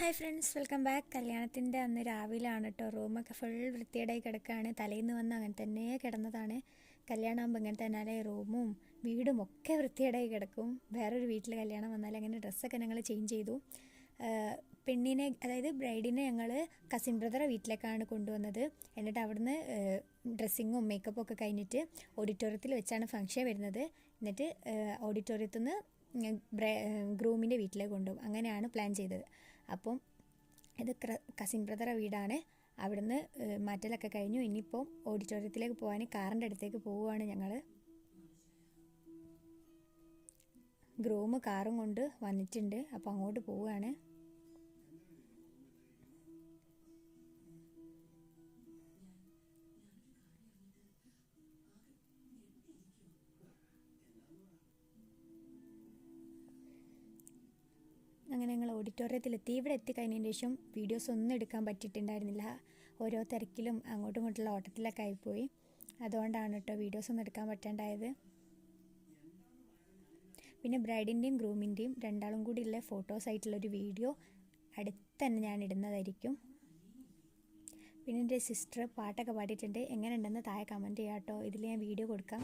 Hi friends welcome back. കല്യാണത്തിന്റെ അന്ന് രാവിലെയാണ് കേട്ടോ റൂമൊക്കെ ഫുൾ വൃത്തിയേടായി കിടക്കുകയാണ് തലേന്ന് വന്ന് അങ്ങനെ തന്നെ കിടന്നതാണ്. കല്യാണമാകുമ്പോൾ ഇങ്ങനെ തന്നെ റൂമും വീടും ഒക്കെ വൃത്തിയേടായി കിടക്കും. വേറൊരു വീട്ടിൽ കല്യാണം വന്നാൽ അങ്ങനെ ഡ്രസ്സൊക്കെ ഞങ്ങൾ ചേഞ്ച് ചെയ്തു. പെണ്ണിനെ അതായത് ബ്രൈഡിനെ ഞങ്ങൾ കസിൻ ബ്രദറെ വീട്ടിലേക്കാണ് കൊണ്ടുവന്നത്. എന്നിട്ട് അവിടുന്ന് ഡ്രസ്സിങ്ങും മേക്കപ്പും ഒക്കെ കഴിഞ്ഞിട്ട് ഓഡിറ്റോറിയത്തിൽ വെച്ചാണ് ഫംഗ്ഷൻ വരുന്നത്. എന്നിട്ട് ഓഡിറ്റോറിയത്തിൽ നിന്ന് ഗ്രൂമിന്റെ വീട്ടിലേക്ക് കൊണ്ടുപോകും. അങ്ങനെയാണ് പ്ലാൻ ചെയ്തത്. അപ്പം ഇത് കസിൻ ബ്രദറെ വീടാണ്. അവിടുന്ന് മാറ്റലൊക്കെ കഴിഞ്ഞു. ഇനിയിപ്പം ഓഡിറ്റോറിയത്തിലേക്ക് പോകാൻ കാറിന്റെ അടുത്തേക്ക് പോവുകയാണ് ഞങ്ങൾ ഗ്രൂമ് കാറും കൊണ്ട് വന്നിട്ടുണ്ട്. അപ്പോൾ അങ്ങോട്ട് പോവുകയാണ്. അങ്ങനെ ഞങ്ങൾ ഓഡിറ്റോറിയത്തിലെത്തി ഇവിടെ എത്തിക്കഴിഞ്ഞതിന് ശേഷം വീഡിയോസ് ഒന്നും എടുക്കാൻ പറ്റിയിട്ടുണ്ടായിരുന്നില്ല. ഓരോ തിരക്കിലും അങ്ങോട്ടും ഇങ്ങോട്ടുള്ള ഓട്ടത്തിലൊക്കെ ആയിപ്പോയി. അതുകൊണ്ടാണ് കേട്ടോ വീഡിയോസ് ഒന്നും എടുക്കാൻ പറ്റാണ്ടായത്. പിന്നെ ബ്രൈഡിന്റെയും ഗ്രൂമിന്റെയും രണ്ടാളും കൂടി ഉള്ള ഫോട്ടോസ് ആയിട്ടുള്ളൊരു വീഡിയോ അടുത്ത് തന്നെ ഞാൻ ഇടുന്നതായിരിക്കും. പിന്നെ എന്റെ സിസ്റ്റർ പാട്ടൊക്കെ പാടിയിട്ടുണ്ട്. എങ്ങനെ ഉണ്ടെന്ന് താഴെ കമന്റ് ചെയ്യാം കേട്ടോ. ഇതിൽ ഞാൻ വീഡിയോ കൊടുക്കാം.